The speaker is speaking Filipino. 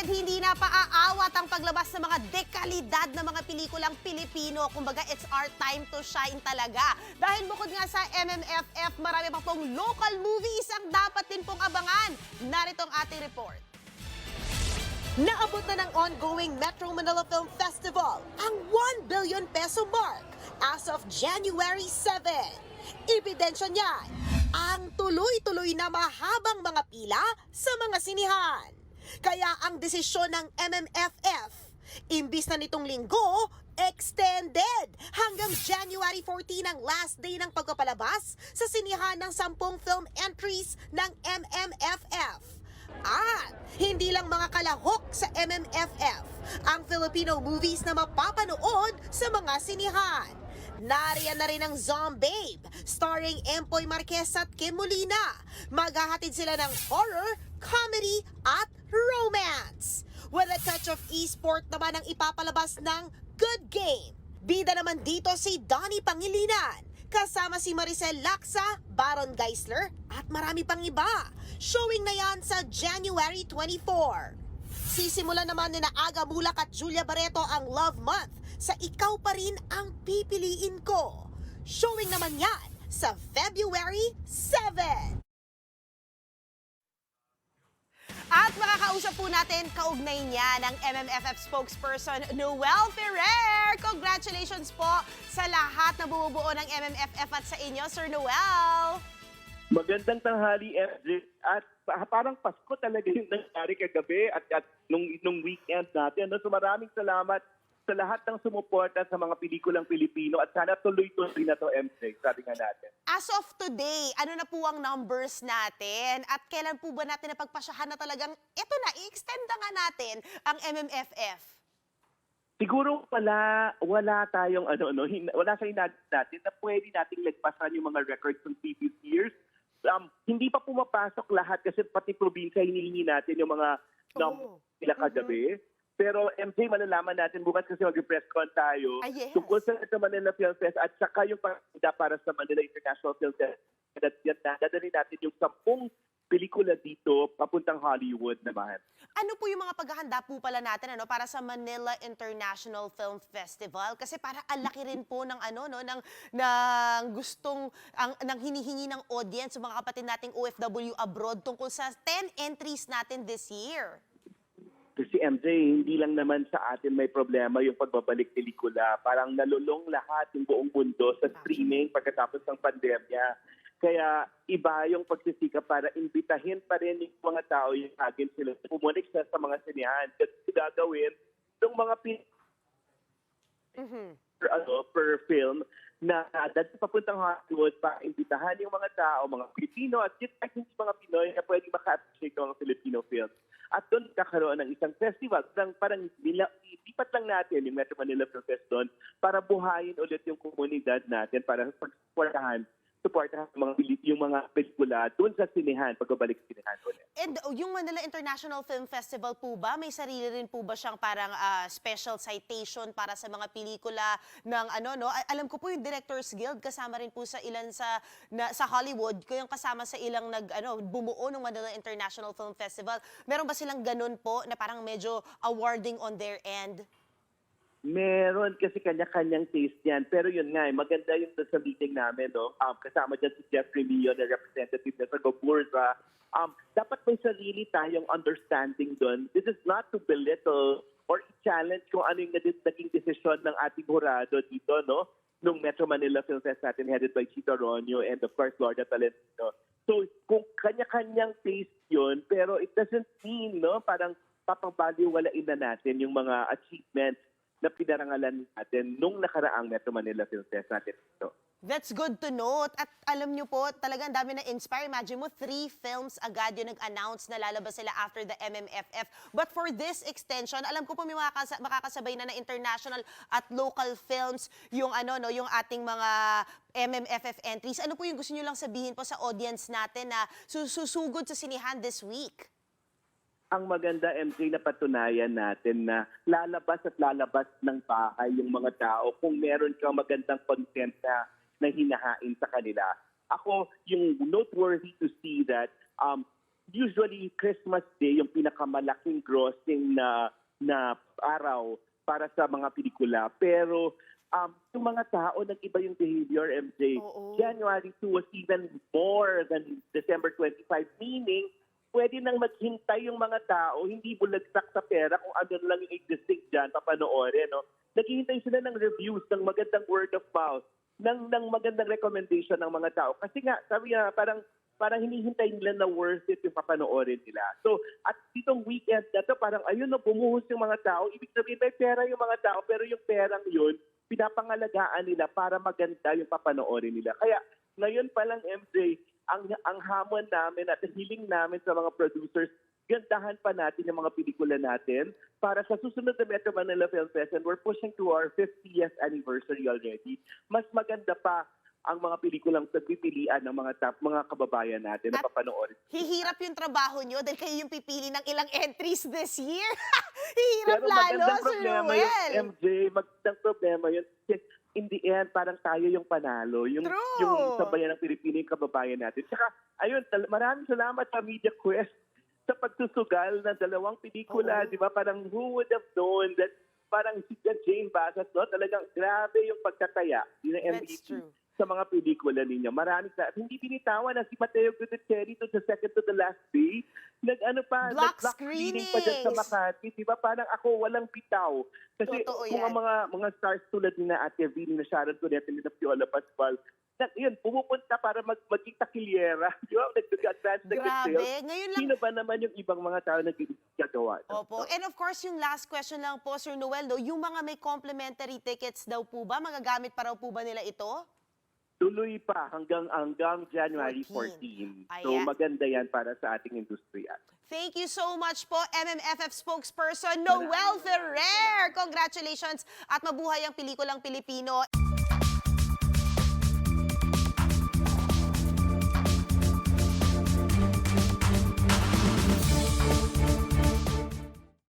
kapatid, hindi na paaawat ang paglabas ng mga dekalidad na mga pelikulang Pilipino. Kumbaga, it's our time to shine talaga. Dahil bukod nga sa MMFF, marami pa pong local movies ang dapat din pong abangan. Narito ang ating report. Naabot na ng ongoing Metro Manila Film Festival ang 1 billion peso mark as of January 7. Ebidensya niyan ang tuloy-tuloy na mahabang mga pila sa mga sinihan. Kaya ang desisyon ng MMFF, imbis na nitong linggo, extended hanggang January 14 ang last day ng pagpapalabas sa sinihan ng 10 film entries ng MMFF. At hindi lang mga kalahok sa MMFF ang Filipino movies na mapapanood sa mga sinihan. Nariyan na rin ang Zombabe, starring Empoy Marquez at Kim Molina. Maghahatid sila ng horror, comedy at romance. With a touch of e-sport naman ang ipapalabas ng Good Game. Bida naman dito si Donnie Pangilinan, kasama si Maricel Laksa, Baron Geisler at marami pang iba. Showing na yan sa January 24. Sisimula naman ni na Aga Mulak at Julia Barreto ang Love Month sa Ikaw Pa Rin Ang Pipiliin Ko. Showing naman yan sa February 7. At makakausap po natin kaugnay niya ng MMFF spokesperson Noel Ferrer. Congratulations po sa lahat na bumubuo ng MMFF at sa inyo, Sir Noel. Magandang tanghali, MJ. At pa- parang Pasko talaga yung nangyari kagabi at, at nung, nung weekend natin. No? So maraming salamat sa lahat ng sumuporta sa mga pelikulang Pilipino at sana tuloy-tuloy na to, MJ. Sabi nga natin. As of today, ano na po ang numbers natin? At kailan po ba natin napagpasyahan na talagang ito na, i-extend na nga natin ang MMFF? Siguro wala wala tayong ano no wala sa inad natin na pwede nating lagpasan yung mga records ng previous years. Um, hindi pa pumapasok lahat kasi pati probinsya hinihingi natin yung mga numbers Oo. nila kagabi. Pero MJ, malalaman natin bukas kasi mag-press con tayo Ah, yes. tungkol sa sa Manila Film Fest at saka yung pagkakita para sa Manila International Film Fest. At yan na, dadalhin natin yung sampung pelikula dito papuntang Hollywood naman. Ano po yung mga paghahanda po pala natin ano para sa Manila International Film Festival kasi para ang laki rin po ng ano no ng ng gustong ang ng hinihingi ng audience mga kapatid nating OFW abroad tungkol sa 10 entries natin this year. Kasi MJ, hindi lang naman sa atin may problema yung pagbabalik pelikula. Parang nalulong lahat yung buong mundo sa streaming pagkatapos ng pandemya. Kaya iba yung pagsisikap para imbitahin pa rin yung mga tao yung agin sila pumulik sa, sa mga sinihan. Kasi gagawin ng mga pin Mhm. per, ano, per film na dati papuntang Hollywood para imbitahan yung mga tao, mga Pilipino at yun kahit hindi mga Pinoy na pwede maka-appreciate ng Filipino films. At doon kakaroon ng isang festival. Parang, parang nila, ilipat lang natin yung Metro Manila Film Fest doon para buhayin ulit yung komunidad natin para pagsuportahan supportahan mga, yung mga pelikula doon sa sinihan, pagbabalik sa sinihan ulit. And uh, yung Manila International Film Festival po ba, may sarili rin po ba siyang parang ah, special citation para sa mga pelikula ng ano no? Alam ko po yung Directors Guild kasama rin po sa ilan sa na, sa Hollywood, ko yung kasama sa ilang nag ano bumuo ng Manila International Film Festival. Meron ba silang ganun po na parang medyo awarding on their end? Meron kasi kanya-kanyang taste yan. Pero yun nga, eh, maganda yung sa meeting namin, no? Um, kasama dyan si Jeffrey Leo, na representative na sa Goburza. Um, dapat may sarili tayong understanding doon. This is not to belittle or challenge kung ano yung naging desisyon ng ating hurado dito, no? Nung Metro Manila Film Fest natin headed by Chito Ronyo and of course Lorda Talentino. So, kung kanya-kanyang taste yun, pero it doesn't mean, no? Parang papabaliwalain na natin yung mga achievements na pinarangalan natin nung nakaraang Metro Manila Film Fest natin ito. That's good to note. At alam nyo po, talagang dami na inspire. Imagine mo, three films agad yung nag-announce na lalabas sila after the MMFF. But for this extension, alam ko po may makakasa- makakasabay na na international at local films yung ano no, yung ating mga MMFF entries. Ano po yung gusto nyo lang sabihin po sa audience natin na sususugod sa sinihan this week? Ang maganda, MJ, na patunayan natin na lalabas at lalabas ng bahay yung mga tao kung meron kang magandang content na, na hinahain sa kanila. Ako, yung noteworthy to see that um, usually Christmas Day yung pinakamalaking grossing na na araw para sa mga pelikula. Pero um, yung mga tao, nag-iba yung behavior, MJ. Oo. January 2 was even more than December 25, meaning pwede nang maghintay yung mga tao, hindi bulagsak sa pera kung ano lang yung existing dyan, papanoorin. No? Naghihintay sila ng reviews, ng magandang word of mouth, ng, ng magandang recommendation ng mga tao. Kasi nga, sabi nga, parang parang hinihintay nila na worth it yung papanoorin nila. So, at ditong weekend na to, parang ayun no, bumuhos yung mga tao. Ibig sabihin, may pera yung mga tao, pero yung perang yun, pinapangalagaan nila para maganda yung papanoorin nila. Kaya, ngayon pa lang, MJ, ang, ang hamon namin at hiling namin sa mga producers, gandahan pa natin yung mga pelikula natin para sa susunod na Metro Manila Film Fest and we're pushing to our 50th anniversary already. Mas maganda pa ang mga pelikulang pagpipilian ng mga top, mga kababayan natin na papanoorin. Hihirap yung trabaho nyo dahil kayo yung pipili ng ilang entries this year. Hihirap Pero lalo, magandang Sir problema Noel. yun, MJ. Magandang problema yun. In the end, parang tayo yung panalo. Yung, True. yung sambayan ng Pilipino, yung kababayan natin. Tsaka, ayun, maraming salamat sa Media Quest sa pagsusugal ng dalawang pelikula. Oo. Di ba? Parang who would have known that parang si Jane Bassett, no? Talagang grabe yung pagtataya ni ng That's MVP true. Sa mga pelikula ninyo. Maraming sa hindi binitawan na si Mateo Gutierrez to the second to the last day. Nag ano pa, Block nag-block screening pa dyan sa. Makati. Di ba? Parang ako walang bitaw. Kasi Totoo kung ang mga mga stars tulad ni na Ate V, ni na Sharon Cuneta, ni na Piola Pascual, na, yun, pumupunta para mag, maging takilyera. Di ba? Nag-advance na Grabe. Ngayon lang Sino ba naman yung ibang mga tao na gagawa? Opo. And of course, yung last question lang po, Sir Noel, no, yung mga may complimentary tickets daw po ba? Magagamit pa raw po ba nila ito? Tuloy pa hanggang hanggang January 14. 14. So Ayan. maganda yan para sa ating industriya. Thank you so much po, MMFF spokesperson Noel Ferrer. Congratulations at mabuhay ang pelikulang Pilipino.